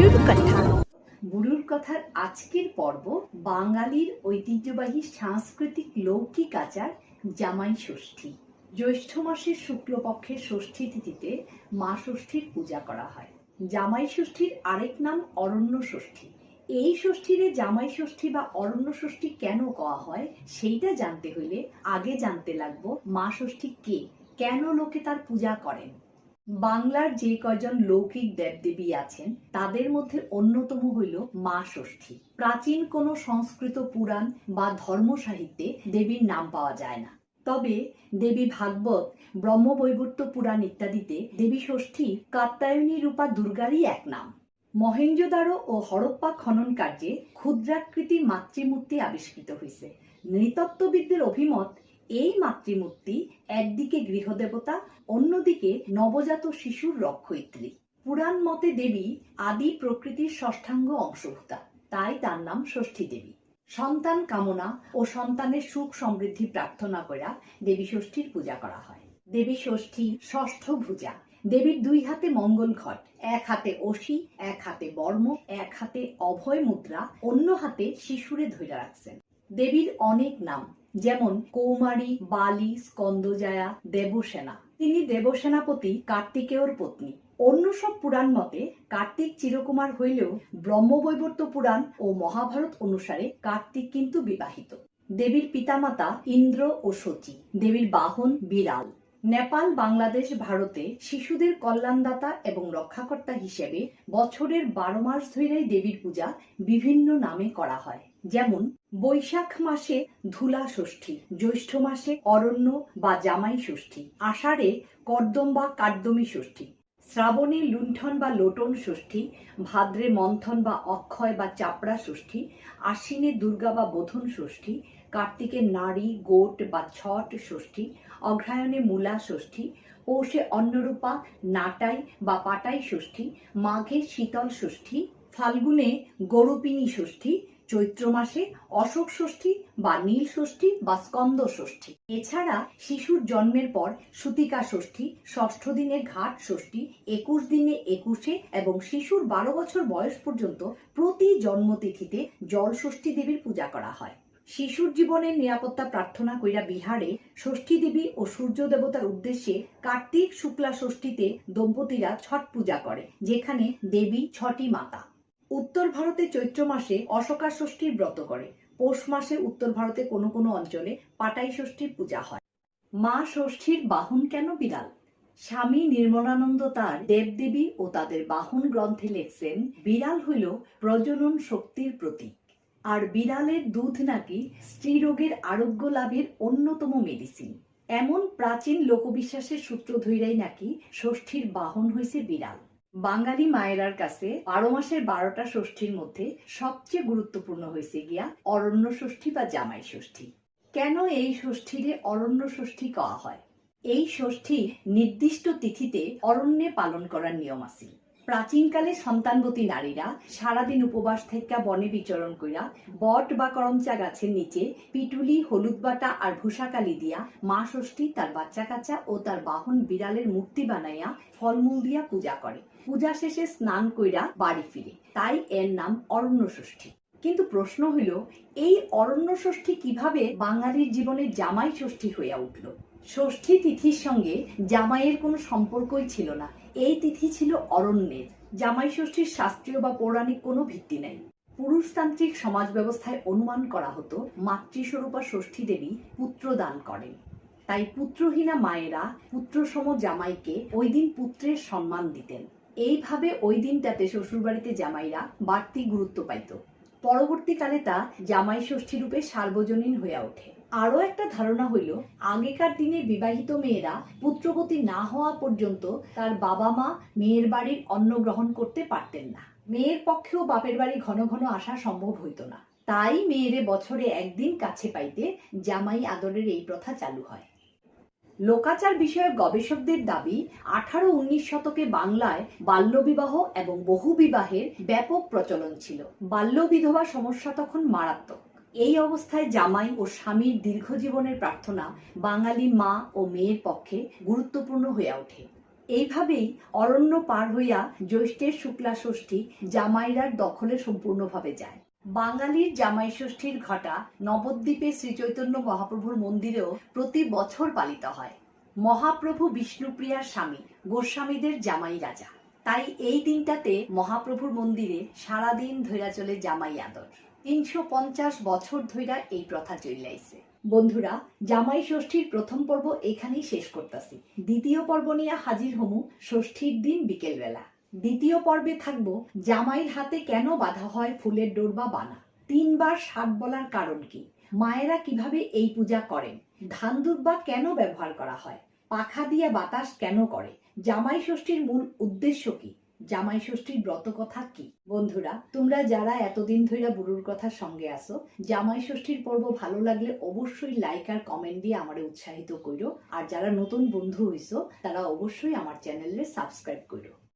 বুড়ির কথা। বুড়ুর কথার আজকের পর্ব বাঙালির ঐতিহ্যবাহী সাংস্কৃতিক লৌকিক আচার জামাই ষষ্ঠী। জ্যৈষ্ঠ মাসের শুক্লপক্ষের ষষ্ঠী তিথিতে মা ষষ্ঠীর পূজা করা হয়। জামাই ষষ্ঠীর আরেক নাম অরণ্য ষষ্ঠী। এই ষষ্ঠীরে জামাই ষষ্ঠী বা অরণ্য ষষ্ঠী কেন কওয়া হয় সেইটা জানতে হইলে আগে জানতে লাগবো মা ষষ্ঠী কে, কেন লোকে তার পূজা করেন। বাংলার যে কয়জন লৌকিক দেবদেবী আছেন, তাদের মধ্যে অন্যতম হইল মা ষষ্ঠী। প্রাচীন কোন সংস্কৃত পুরাণ বা ধর্ম সাহিত্যে দেবীর নাম পাওয়া যায় না। তবে দেবী ভাগবত, ব্রহ্মবৈবর্ত পুরাণ ইত্যাদিতে দেবী ষষ্ঠী কাত্যায়নী রূপা দুর্গারই এক নাম। মহেঞ্জোদারো ও হরপ্পা খনন কার্যে ক্ষুদ্রাকৃতির মাতৃমূর্তি আবিষ্কৃত হয়েছে নৃতত্ত্ববিদদের অভিমত এই মাতৃমূর্তি একদিকে গৃহদেবতা, অন্যদিকে নবজাত শিশুর রক্ষয়িত্রী। পুরাণ মতে দেবী আদি প্রকৃতির ষষ্ঠাঙ্গ অংশভূতা। তাই তার নাম ষষ্ঠী দেবী। সন্তান কামনা ও সন্তানের সুখ সমৃদ্ধি প্রার্থনা করা দেবী ষষ্ঠীর পূজা করা হয়। দেবী ষষ্ঠী ষষ্ঠ ভুজা। দেবীর দুই হাতে মঙ্গল ঘট, এক হাতে অসি, এক হাতে বর্ম, এক হাতে অভয় মুদ্রা, অন্য হাতে শিশুরে ধরে রাখছেন। দেবীর অনেক নাম। যেমন কৌমারী, বালি, স্কন্দজায়া, দেবসেনা। তিনি দেবসেনাপতি কার্তিকেয়র পত্নী। অন্য সব পুরাণ মতে, কার্তিক চিরকুমার হইলেও ব্রহ্মবৈবর্ত পুরাণ ও মহাভারত অনুসারে কার্তিক কিন্তু বিবাহিত। দেবীর পিতামাতা ইন্দ্র ও শচী। দেবীর বাহন বিড়াল। নেপাল, বাংলাদেশ, ভারতে শিশুদের কল্যাণদাতা এবং রক্ষাকর্তা হিসেবে বছরের বারো মাস ধরেই দেবীর পূজা বিভিন্ন নামে করা হয়। যেমন, বৈশাখ মাসে ধুলা ষষ্ঠী, জ্যৈষ্ঠ মাসে অরণ্য বা জামাই ষষ্ঠী, আষাঢ়ে কর্দম বা কার্দমী ষষ্ঠী, শ্রাবণে লুণ্ঠন বা লোটন ষষ্ঠী, ভাদ্রে মন্থন বা অক্ষয় বা চাপড়া ষষ্ঠী, আশ্বিনে দুর্গা বা বোধন ষষ্ঠী, কার্তিকে নারী গোট বা ছট ষষ্ঠী অগ্রায়ণে মূলা ষষ্ঠী, পৌষে অন্নরূপা, নাটাই বা পাটাই ষষ্ঠী, মাঘে শীতল ষষ্ঠী, ফাল্গুনে গরুপিনী ষষ্ঠী চৈত্র মাসে অশোক ষষ্ঠী বা নীল ষষ্ঠী বা স্কন্দ ষষ্ঠী। এছাড়া শিশুর জন্মের পর সুতিকা ষষ্ঠী, ষষ্ঠ দিনে ঘাট ষষ্ঠী, একুশ দিনে একুশে এবং শিশুর বারো বছর বয়স পর্যন্ত প্রতি জন্মতিথিতে জল ষষ্ঠী দেবীর পূজা করা হয়। শিশুর জীবনের নিরাপত্তা প্রার্থনা কইরা বিহারে ষষ্ঠী দেবী ও সূর্য দেবতার উদ্দেশ্যে কার্তিক শুক্লা ষষ্ঠীতে দম্পতিরা ছট পূজা করে, যেখানে দেবী ছটি মাতা। উত্তর ভারতে চৈত্র মাসে অশোকা ষষ্ঠীর ব্রত করে। পৌষ মাসে উত্তর ভারতে কোনো কোনো অঞ্চলে পাটাই ষষ্ঠীর পূজা হয়। মা ষষ্ঠীর বাহন কেন বিড়াল? স্বামী নির্মলানন্দ তার দেবদেবী ও তাদের বাহন গ্রন্থে লেখছেন, বিড়াল হইল প্রজনন শক্তির প্রতীক। আর বিড়ালের দুধ নাকি স্ত্রীরোগের আরোগ্য লাভের অন্যতম মেডিসিন এমন প্রাচীন লোকবিশ্বাসের সূত্র ধৈরাই নাকি ষষ্ঠীর বাহন হয়েছে বিড়াল। বাঙালি মায়েরার কাছে বারো মাসের বারোটা ষষ্ঠীর মধ্যে সবচেয়ে গুরুত্বপূর্ণ হয়েছে গিয়া অরণ্য ষষ্ঠী বা জামাই ষষ্ঠী। কেন এই ষষ্ঠীরে অরণ্য ষষ্ঠী কওয়া হয়? এই ষষ্ঠী নির্দিষ্ট তিথিতে অরণ্যে পালন করার নিয়ম আছে। প্রাচীনকালে সন্তানবতী নারীরা সারাদিন উপবাস থেকে বনে বিচরণ কইরা বট বা করমচা গাছের নিচে পিটুলি, হলুদ বাটা আর ভূষাকালি দিয়া মা ষষ্ঠী, তার বাচ্চা কাচ্চা ও তার বাহন বিড়ালের মূর্তি বানাইয়া ফলমূল দিয়া পূজা করে। পূজা শেষে স্নান কইরা বাড়ি ফিরে। তাই এর নাম অরণ্য ষষ্ঠী। কিন্তু প্রশ্ন হইল, এই অরণ্য ষষ্ঠী কীভাবে বাঙালির জীবনে জামাই ষষ্ঠী হইয়া উঠল? ষষ্ঠী তিথির সঙ্গে জামাইয়ের কোনো সম্পর্কই ছিল না। এই তিথি ছিল অরণ্যের। জামাই ষষ্ঠীর শাস্ত্রীয় বা পৌরাণিক কোনো ভিত্তি নেই। পুরুষতান্ত্রিক সমাজ ব্যবস্থায় অনুমান করা হতো, মাতৃস্বরূপা ষষ্ঠী দেবী পুত্র দান করেন। তাই পুত্রহীনা মায়েরা পুত্রসম জামাইকে ওই দিন পুত্রের সম্মান দিতেন। এইভাবে ওই দিনটাতে শ্বশুরবাড়িতে জামাইরা বাড়তি গুরুত্ব পাইত। পরবর্তীকালে তা জামাই ষষ্ঠী রূপে সার্বজনীন হয়ে ওঠে। আরও একটা ধারণা হইল, আগেকার দিনে বিবাহিত মেয়েরা পুত্রবতী না হওয়া পর্যন্ত তার বাবা মা মেয়ের বাড়ির অন্ন গ্রহণ করতে পারতেন না। মেয়ের পক্ষেও বাপের বাড়ি ঘন ঘন আসা সম্ভব হইত না। তাই মেয়েরে বছরে একদিন কাছে পাইতে জামাই আদরের এই প্রথা চালু হয়। লোকাচার বিষয়ক গবেষকদের দাবি, আঠারো উনিশ শতকে বাংলায় বাল্যবিবাহ এবং বহুবিবাহের ব্যাপক প্রচলন ছিল। বাল্য বিধবা সমস্যা তখন মারাত্মক। এই অবস্থায় জামাই ও স্বামীর দীর্ঘ জীবনের প্রার্থনা বাঙালি মা ও মেয়ের পক্ষে গুরুত্বপূর্ণ হয়ে ওঠে। এইভাবেই অরণ্য পার হইয়া জ্যৈষ্ঠের শুক্লা ষষ্ঠী জামাইরার দখলে সম্পূর্ণভাবে যায়। বাঙালির জামাই ষষ্ঠীর ঘটা নবদ্বীপে শ্রীচৈতন্য মহাপ্রভুর মন্দিরেও প্রতি বছর পালিত হয়। মহাপ্রভু বিষ্ণুপ্রিয়ার স্বামী গোস্বামীদের জামাই রাজা। তাই এই দিনটাতে মহাপ্রভুর মন্দিরে সারাদিন ধইরা চলে জামাই আদর। তিনশো পঞ্চাশ বছর ধইরা এই প্রথা চইলাইছে বন্ধুরা, জামাই ষষ্ঠীর প্রথম পর্ব এখানেই শেষ করতেছি। দ্বিতীয় পর্ব নিয়ে হাজির হমু ষষ্ঠীর দিন বিকেলবেলা। দ্বিতীয় পর্বে থাকব জামাইয়ের হাতে কেন বাধা হয় ফুলের ডোর বা বানা? তিনবার সাত বলার কারণ কি? মায়েরা কীভাবে এই পূজা করেন? ধান দুর্বা কেন ব্যবহার করা হয়? পাখা দিয়ে বাতাস কেন করে? জামাই ষষ্ঠীর মূল উদ্দেশ্য কি? জামাই ষষ্ঠীর ব্রত কথা কি? বন্ধুরা, তোমরা যারা এতদিন ধরে বুড়ুর কথার সঙ্গে আসো জামাই ষষ্ঠীর পর্ব ভালো লাগলে অবশ্যই লাইক আর কমেন্ট দিয়ে আমারে উৎসাহিত করো আর যারা নতুন বন্ধু হইছো, তারা অবশ্যই আমার চ্যানেলে সাবস্ক্রাইব করো